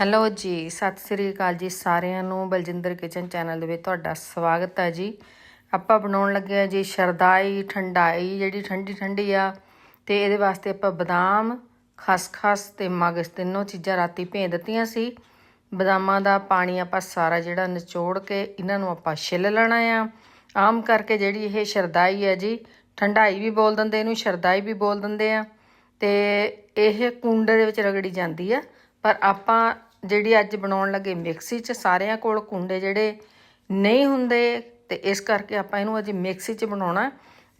Hello ਜੀ, ਸਤਿ ਸ੍ਰੀ ਅਕਾਲ ਜੀ ਸਾਰਿਆਂ ਨੂੰ, ਬਲਜਿੰਦਰ ਕਿਚਨ ਚੈਨਲ ਦੇ ਵਿੱਚ ਤੁਹਾਡਾ ਸਵਾਗਤ ਹੈ ਜੀ। ਆਪਾਂ ਬਣਾਉਣ ਲੱਗੇ ਆ ਜੀ ਸ਼ਰਦਾਈ, ਠੰਡਾਈ, ਜਿਹੜੀ ਠੰਡੀ ਠੰਡੀ ਆ। ਤੇ ਇਹਦੇ ਵਾਸਤੇ ਆਪਾਂ ਬਦਾਮ, ਖਸਖਸ ਤੇ ਮਗਜ਼ ਤਿੰਨੋਂ ਚੀਜ਼ਾਂ ਰਾਤੀ ਭੇਂ ਦਿੱਤੀਆਂ ਸੀ। ਬਦਾਮਾਂ ਦਾ ਪਾਣੀ ਆਪਾਂ ਸਾਰਾ ਜਿਹੜਾ ਨਿਚੋੜ ਕੇ ਇਹਨਾਂ ਨੂੰ ਆਪਾਂ ਛਿੱਲ ਲੈਣਾ ਆ। ਆਮ ਕਰਕੇ ਜਿਹੜੀ ਇਹ ਸ਼ਰਦਾਈ ਹੈ ਜੀ, ਠੰਡਾਈ ਵੀ ਬੋਲ ਦਿੰਦੇ, ਇਹਨੂੰ ਸ਼ਰਦਾਈ ਵੀ ਬੋਲ ਦਿੰਦੇ ਆ। ਤੇ ਇਹ ਕੁੰਡੇ ਦੇ ਵਿੱਚ ਰਗੜੀ ਜਾਂਦੀ ਆ, ਪਰ ਆਪਾਂ ਜਿਹੜੀ ਅੱਜ ਬਣਾਉਣ ਲੱਗੇ ਮਿਕਸੀ 'ਚ, ਸਾਰਿਆਂ ਕੋਲ ਕੁੰਡੇ ਜਿਹੜੇ ਨਹੀਂ ਹੁੰਦੇ, ਤੇ ਇਸ ਕਰਕੇ ਆਪਾਂ ਇਹਨੂੰ ਅੱਜ ਮਿਕਸੀ 'ਚ ਬਣਾਉਣਾ।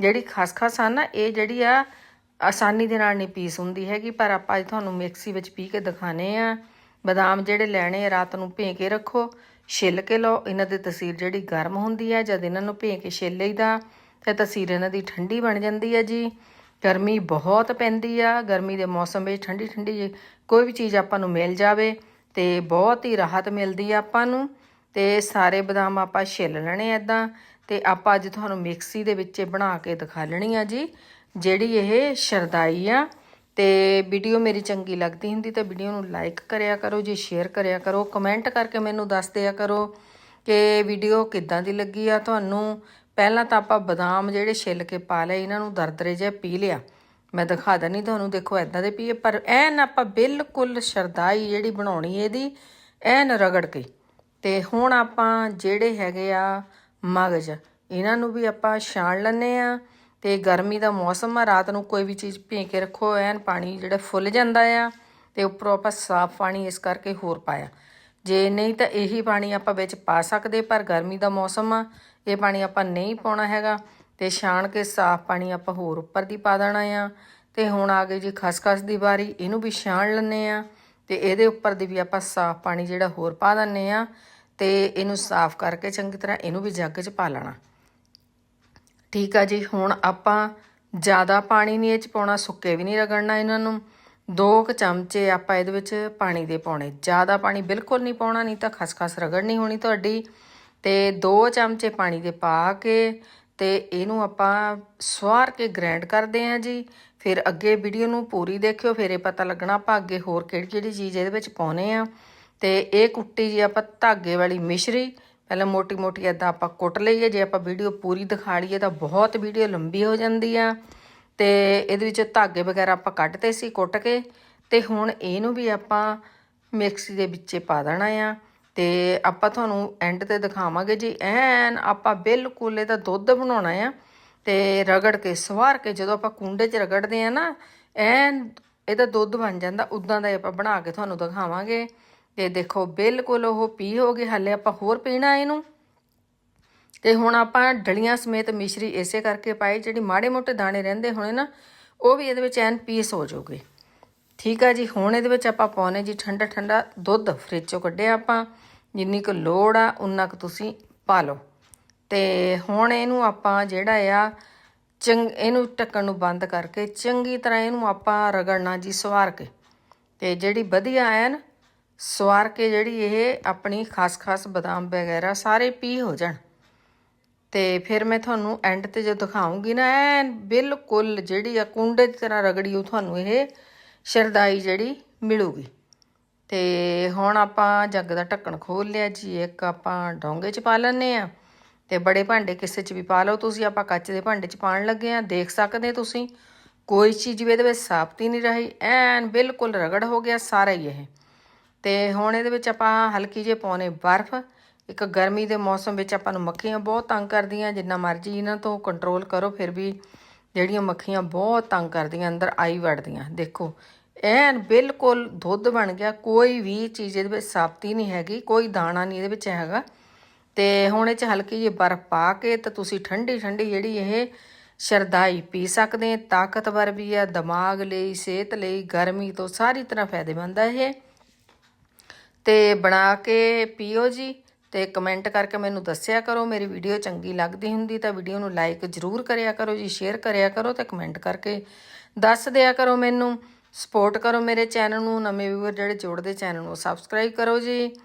ਜਿਹੜੀ ਖਸਖਸ ਆ ਨਾ, ਇਹ ਜਿਹੜੀ ਆ, ਆਸਾਨੀ ਦੇ ਨਾਲ ਨਹੀਂ ਪੀਸ ਹੁੰਦੀ ਹੈਗੀ, ਪਰ ਆਪਾਂ ਅੱਜ ਤੁਹਾਨੂੰ ਮਿਕਸੀ ਵਿੱਚ ਪੀ ਕੇ ਦਿਖਾਣੇ ਆ। ਬਦਾਮ ਜਿਹੜੇ ਲੈਣੇ ਆ, ਰਾਤ ਨੂੰ ਭੇਂ ਕੇ ਰੱਖੋ, ਛਿੱਲ ਕੇ ਲਓ। ਇਹਨਾਂ ਦੀ ਤਸੀਰ ਜਿਹੜੀ ਗਰਮ ਹੁੰਦੀ ਹੈ ਜਦ ਇਹਨਾਂ ਨੂੰ ਭੇ ਕੇ ਛਿੱਲ ਲਈਦਾ, ਤੇ ਤਸੀਰ ਇਹਨਾਂ ਦੀ ਠੰਡੀ ਬਣ ਜਾਂਦੀ ਹੈ ਜੀ। ਗਰਮੀ ਬਹੁਤ ਪੈਂਦੀ ਆ, ਗਰਮੀ ਦੇ ਮੌਸਮ ਵਿੱਚ ਠੰਡੀ ਠੰਡੀ ਜਿਹੀ ਕੋਈ ਵੀ ਚੀਜ਼ ਆਪਾਂ ਨੂੰ ਮਿਲ ਜਾਵੇ। ਤੇ ਬਹੁਤ ਹੀ ਰਾਹਤ ਮਿਲਦੀ ਆ ਆਪਾਂ ਨੂੰ ਤੇ ਸਾਰੇ ਬਦਾਮ ਆਪਾਂ ਛਿੱਲ ਲੈਣੇ ਐਦਾਂ ਤੇ ਆਪਾਂ ਅੱਜ ਤੁਹਾਨੂੰ ਮਿਕਸੀ ਦੇ ਵਿੱਚ ਬਣਾ ਕੇ ਦਿਖਾ ਲੈਣੀ ਆ ਜੀ, ਜਿਹੜੀ ਇਹ ਸ਼ਰਦਾਈ ਆ। ਤੇ ਵੀਡੀਓ ਮੇਰੀ ਚੰਗੀ ਲੱਗਦੀ ਹੁੰਦੀ ਤਾਂ ਵੀਡੀਓ ਨੂੰ ਲਾਈਕ ਕਰਿਆ ਕਰੋ ਜੀ, ਸ਼ੇਅਰ ਕਰਿਆ ਕਰੋ, ਕਮੈਂਟ ਕਰਕੇ ਮੈਨੂੰ ਦੱਸ ਦਿਆ ਕਰੋ ਕਿ ਵੀਡੀਓ ਕਿੱਦਾਂ ਦੀ ਲੱਗੀ ਆ। ਤੁਹਾਨੂੰ ਪਹਿਲਾਂ ਤਾਂ ਆਪਾਂ ਬਦਾਮ ਜਿਹੜੇ ਛਿੱਲ ਕੇ ਪਾ ਲਏ, ਇਹਨਾਂ ਨੂੰ ਦਰਦਰੇ ਜਿਹਾ ਪੀ ਲਿਆ। ਮੈਂ ਦਿਖਾ ਦਣੀ ਤੁਹਾਨੂੰ, ਦੇਖੋ ਐਦਾਂ ਦੇ ਪੀਏ, ਪਰ ਐਨ ਆਪਾਂ ਬਿਲਕੁਲ ਸ਼ਰਦਾਈ ਜਿਹੜੀ ਬਣਾਉਣੀ ਇਹਦੀ, ਐਨ ਰਗੜ ਕੇ। ਤੇ ਹੁਣ ਆਪਾਂ ਜਿਹੜੇ ਹੈਗੇ ਆ ਮਗਜ਼, ਇਹਨਾਂ ਨੂੰ ਵੀ ਆਪਾਂ ਛਾਣ ਲੈਣੇ ਆ ਤੇ ਗਰਮੀ ਦਾ ਮੌਸਮ ਆ, ਰਾਤ ਨੂੰ ਕੋਈ ਵੀ ਚੀਜ਼ ਭੇਂ ਕੇ ਰੱਖੋ, ਐਨ ਪਾਣੀ ਜਿਹੜਾ ਫੁੱਲ ਜਾਂਦਾ ਆ ਤੇ ਉੱਪਰੋਂ ਆਪਾਂ ਸਾਫ਼ ਪਾਣੀ ਇਸ ਕਰਕੇ ਹੋਰ ਪਾਇਆ। ਜੇ ਨਹੀਂ ਤਾਂ ਇਹੀ ਪਾਣੀ ਆਪਾਂ ਵਿੱਚ ਪਾ ਸਕਦੇ, ਪਰ ਗਰਮੀ ਦਾ ਮੌਸਮ ਆ, ਇਹ ਪਾਣੀ ਆਪਾਂ ਨਹੀਂ ਪਾਉਣਾ ਹੈਗਾ। ਤੇ ਛਾਣ ਕੇ ਸਾਫ਼ ਪਾਣੀ ਆਪਾਂ ਹੋਰ ਉੱਪਰ ਦੀ ਪਾ ਦੇਣਾ ਆ। ਤੇ ਹੁਣ ਆ ਗਈ ਜੀ ਖਸਖਸ ਦੀ ਵਾਰੀ, ਇਹਨੂੰ ਵੀ ਛਾਣ ਲੈਣੇ ਆ। ਤੇ ਇਹਦੇ ਉੱਪਰ ਦੀ ਵੀ ਆਪਾਂ ਸਾਫ਼ ਪਾਣੀ ਜਿਹੜਾ ਹੋਰ ਪਾ ਦਿੰਨੇ ਆ। ਤੇ ਇਹਨੂੰ ਸਾਫ਼ ਕਰਕੇ ਚੰਗੀ ਤਰ੍ਹਾਂ ਇਹਨੂੰ ਵੀ ਜੱਗ 'ਚ ਪਾ ਲੈਣਾ। ਠੀਕ ਆ ਜੀ, ਹੁਣ ਆਪਾਂ ਜ਼ਿਆਦਾ ਪਾਣੀ ਨਹੀਂ ਇਹ 'ਚ ਪਾਉਣਾ, ਸੁੱਕੇ ਵੀ ਨਹੀਂ ਰਗੜਨਾ ਇਹਨਾਂ ਨੂੰ। ਦੋ ਕੁ ਚਮਚੇ ਆਪਾਂ ਇਹਦੇ ਵਿੱਚ ਪਾਣੀ ਦੇ ਪਾਉਣੇ। ਜ਼ਿਆਦਾ ਪਾਣੀ ਬਿਲਕੁਲ ਨਹੀਂ ਪਾਉਣਾ, ਨਹੀਂ ਤਾਂ ਖਸਖਸ ਰਗੜਨੀ ਹੋਣੀ ਤੁਹਾਡੀ। ਤੇ ਦੋ ਚਮਚੇ ਪਾਣੀ ਦੇ ਪਾ ਕੇ ਤੇ ਇਹਨੂੰ ਆਪਾਂ ਸਵਾਰ ਕੇ ਗ੍ਰਾਈਂਡ ਕਰਦੇ ਹਾਂ ਜੀ। ਫਿਰ ਅੱਗੇ ਵੀਡੀਓ ਨੂੰ ਪੂਰੀ ਦੇਖਿਓ, ਫਿਰ ਇਹ ਪਤਾ ਲੱਗਣਾ ਆਪਾਂ ਅੱਗੇ ਹੋਰ ਕਿਹੜੀ ਕਿਹੜੀ ਚੀਜ਼ ਇਹਦੇ ਵਿੱਚ ਪਾਉਨੇ ਆ। ਤੇ ਇਹ ਕੁੱਟੀ ਜੀ ਆਪਾਂ ਧਾਗੇ ਵਾਲੀ ਮਿਸ਼ਰੀ। ਪਹਿਲਾਂ ਮੋਟੀ ਮੋਟੀ ਐਦਾਂ ਆਪਾਂ ਕੁੱਟ ਲਈਏ, ਜੇ ਆਪਾਂ ਵੀਡੀਓ ਪੂਰੀ ਦਿਖਾ ਲਈਏ ਤਾਂ ਬਹੁਤ ਵੀਡੀਓ ਲੰਬੀ ਹੋ ਜਾਂਦੀ ਆ। ਤੇ ਇਹਦੇ ਵਿੱਚ ਧਾਗੇ ਵਗੈਰਾ ਆਪਾਂ ਕੱਢਤੇ ਸੀ ਕੁੱਟ ਕੇ। ਤੇ ਹੁਣ ਇਹਨੂੰ ਵੀ ਆਪਾਂ ਮਿਕਸੀ ਦੇ ਵਿੱਚੇ ਪਾ ਦੇਣਾ ਆ। ਤੇ ਆਪਾਂ ਤੁਹਾਨੂੰ ਐਂਡ ਤੇ ਦਿਖਾਵਾਂਗੇ ਜੀ। ਐਨ ਆਪਾਂ ਬਿਲਕੁਲ ਇਹਦਾ ਦੁੱਧ ਬਣਾਉਣਾ ਆ ਤੇ ਰਗੜ ਕੇ, ਸਵਾਰ ਕੇ ਜਦੋਂ ਆਪਾਂ ਕੁੰਡੇ 'ਚ ਰਗੜਦੇ ਆ ਨਾ, ਐਨ ਇਹਦਾ ਦੁੱਧ ਬਣ ਜਾਂਦਾ। ਉਦਾਂ ਦਾ ਆਪਾਂ ਬਣਾ ਕੇ ਤੁਹਾਨੂੰ ਦਿਖਾਵਾਂਗੇ। ਤੇ ਦੇਖੋ, ਬਿਲਕੁਲ ਉਹ ਪੀ ਹੋ ਗਈ। ਹਾਲੇ ਆਪਾਂ ਹੋਰ ਪੀਣਾ ਇਹਨੂੰ। ਤੇ ਹੁਣ ਆਪਾਂ ਡਲੀਆਂ ਸਮੇਤ ਮਿਸ਼ਰੀ ਇਸੇ ਕਰਕੇ ਪਾਈ। ਜਿਹੜੀ ਮਾੜੇ ਮੋਟੇ ਦਾਣੇ ਰਹਿੰਦੇ ਹੋਣੇ ਨਾ, ਉਹ ਵੀ ਇਹਦੇ ਵਿੱਚ ਐਨ ਪੀਸ ਹੋ ਜਾਊਗੇ। ਠੀਕ ਆ ਜੀ, ਹੁਣ ਇਹਦੇ ਵਿੱਚ ਆਪਾਂ ਪਾਉਨੇ ਜੀ ਠੰਡਾ ਠੰਡਾ ਦੁੱਧ ਫ੍ਰਿਜ ਚੋਂ ਕੱਢਿਆ ਆਪਾਂ, ਜਿੰਨੀ ਕੁ ਲੋੜ ਆ, ਉਨਾ ਕੁ ਤੁਸੀਂ ਪਾ ਲਓ। ਤੇ ਹੁਣ ਇਹਨੂੰ ਆਪਾਂ ਜਿਹੜਾ ਆ, ਚੰਗ, ਇਹਨੂੰ ਢੱਕਣ ਨੂੰ ਬੰਦ ਕਰਕੇ ਚੰਗੀ ਤਰ੍ਹਾਂ ਇਹਨੂੰ ਆਪਾਂ ਰਗੜਨਾ ਜੀ ਸਵਾਰ ਕੇ। ਤੇ ਜਿਹੜੀ ਵਧੀਆ ਐਨ, ਸਵਾਰ ਕੇ ਜਿਹੜੀ ਇਹ ਆਪਣੀ ਖਾਸ ਖਾਸ ਬਦਾਮ ਵਗੈਰਾ ਸਾਰੇ ਪੀ ਹੋ ਜਾਣ। ਤੇ ਫਿਰ ਮੈਂ ਤੁਹਾਨੂੰ ਐਂਡ ਤੇ ਜੋ ਦਿਖਾਉਂਗੀ ਨਾ, ਐਨ ਬਿਲਕੁਲ ਜਿਹੜੀ ਆ ਕੁੰਡੇ ਦੀ ਤਰ੍ਹਾਂ ਰਗੜੀ, ਉਹ ਤੁਹਾਨੂੰ ਇਹ ਸ਼ਰਦਾਈ ਜਿਹੜੀ ਮਿਲੂਗੀ। ਤੇ ਹੁਣ ਆਪਾਂ ਜੱਗ ਦਾ ਢੱਕਣ ਖੋਲ ਲਿਆ ਜੀ। ਇੱਕ ਆਪਾਂ ਡੋਂਗੇ 'ਚ ਪਾ ਲੈਣੇ ਆ ਤੇ ਬੜੇ ਭਾਂਡੇ ਕਿਸੇ 'ਚ ਵੀ ਪਾ ਲਓ ਤੁਸੀਂ। ਆਪਾਂ ਕੱਚ ਦੇ ਭਾਂਡੇ 'ਚ ਪਾਣ ਲੱਗੇ ਆ ਦੇਖ ਸਕਦੇ ਤੁਸੀਂ, ਕੋਈ ਚੀਜ਼ ਵੀ ਇਹਦੇ ਵਿੱਚ ਸਾਫਤੀ ਨਹੀਂ ਰਹੀ। ਐਨ ਬਿਲਕੁਲ ਰਗੜ ਹੋ ਗਿਆ ਸਾਰਾ ਹੀ ਇਹ। ਤੇ ਹੁਣ ਇਹਦੇ ਵਿੱਚ ਆਪਾਂ ਹਲਕੀ ਜਿਹੀ ਪਾਉਨੇ ਬਰਫ਼। ਇੱਕ ਗਰਮੀ ਦੇ ਮੌਸਮ ਵਿੱਚ ਆਪਾਂ ਨੂੰ ਮੱਖੀਆਂ ਬਹੁਤ ਤੰਗ ਕਰਦੀਆਂ। ਜਿੰਨਾ ਮਰਜ਼ੀ ਇਹਨਾਂ ਤੋਂ ਕੰਟਰੋਲ ਕਰੋ, ਫਿਰ ਵੀ ਜਿਹੜੀਆਂ ਮੱਖੀਆਂ ਬਹੁਤ ਤੰਗ ਕਰਦੀਆਂ, ਅੰਦਰ ਆਈ ਵੜਦੀਆਂ। ਦੇਖੋ ਐਨ ਬਿਲਕੁਲ ਦੁੱਧ ਬਣ ਗਿਆ, ਕੋਈ ਵੀ ਚੀਜ਼ ਇਹਦੇ ਵਿੱਚ ਸਾਬਤੀ ਨਹੀਂ ਹੈਗੀ, ਕੋਈ ਦਾਣਾ ਨਹੀਂ ਇਹਦੇ ਵਿੱਚ ਹੈਗਾ। ਤੇ ਹੁਣ ਇਹ ਚ ਹਲਕੀ ਜਿਹੀ ਬਰਫ਼ ਪਾ ਕੇ ਤਾਂ ਤੁਸੀਂ ਠੰਡੀ ਠੰਡੀ ਜਿਹੜੀ ਇਹ ਸ਼ਰਦਾਈ ਪੀ ਸਕਦੇ ਤਾਕਤਵਰ ਵੀ ਆ ਦਿਮਾਗ ਲਈ, ਸਿਹਤ ਲਈ, ਗਰਮੀ ਤੋਂ ਸਾਰੀ ਤਰ੍ਹਾਂ ਫਾਇਦੇਮੰਦ ਆ ਇਹ। ਤੇ ਬਣਾ ਕੇ ਪੀਓ ਜੀ ਤੇ ਕਮੈਂਟ ਕਰਕੇ ਮੈਨੂੰ ਦੱਸਿਆ ਕਰੋ, ਮੇਰੀ ਵੀਡੀਓ ਚੰਗੀ ਲੱਗਦੀ ਹੁੰਦੀ ਤਾਂ ਵੀਡੀਓ ਨੂੰ ਲਾਈਕ ਜ਼ਰੂਰ ਕਰਿਆ ਕਰੋ ਜੀ, ਸ਼ੇਅਰ ਕਰਿਆ ਕਰੋ ਤੇ ਕਮੈਂਟ ਕਰਕੇ ਦੱਸ ਦਿਆ ਕਰੋ ਮੈਨੂੰ। ਸਪੋਰਟ ਕਰੋ ਮੇਰੇ ਚੈਨਲ ਨੂੰ, ਨਵੇਂ ਵੀਵਰ ਜਿਹੜੇ ਜੋੜਦੇ ਚੈਨਲ ਨੂੰ ਸਬਸਕ੍ਰਾਈਬ ਕਰੋ ਜੀ।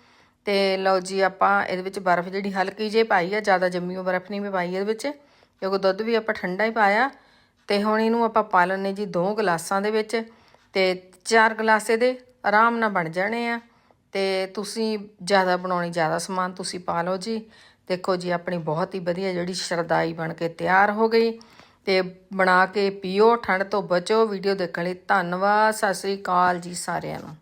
ਤੇ ਲਓ ਜੀ, ਆਪਾਂ ਇਹਦੇ ਵਿੱਚ ਬਰਫ਼ ਜਿਹੜੀ ਹਲਕੀ ਜਿਹੀ ਪਾਈ ਆ, ਜ਼ਿਆਦਾ ਜੰਮੀ ਹੋਈ ਬਰਫ਼ ਨਹੀਂ ਮੈਂ ਪਾਈ ਇਹਦੇ ਵਿੱਚ। ਕਿਉਂਕਿ ਦੁੱਧ ਵੀ ਆਪਾਂ ਠੰਡਾ ਹੀ ਪਾਇਆ। ਤੇ ਹੁਣ ਇਹਨੂੰ ਆਪਾਂ ਪਾ ਲੈਣੇ ਜੀ ਦੋ ਗਲਾਸਾਂ ਦੇ ਵਿੱਚ। ਤੇ ਚਾਰ ਗਲਾਸੇ ਇਹਦੇ ਆਰਾਮ ਨਾਲ ਬਣ ਜਾਣੇ ਆ। ਤੇ ਤੁਸੀਂ ਜ਼ਿਆਦਾ ਬਣਾਉਣੀ, ਜ਼ਿਆਦਾ ਸਮਾਨ ਤੁਸੀਂ ਪਾ ਲਓ ਜੀ। ਦੇਖੋ ਜੀ, ਆਪਣੀ ਬਹੁਤ ਹੀ ਵਧੀਆ ਜਿਹੜੀ ਸ਼ਰਦਾਈ ਬਣ ਕੇ ਤਿਆਰ ਹੋ ਗਈ। ਤੇ ਬਣਾ ਕੇ ਪੀਓ, ਠੰਡ ਤੋਂ ਬਚੋ। ਵੀਡੀਓ ਦੇਖਣ ਲਈ ਧੰਨਵਾਦ। ਸਤਿ ਸ੍ਰੀ ਅਕਾਲ ਜੀ ਸਾਰਿਆਂ ਨੂੰ।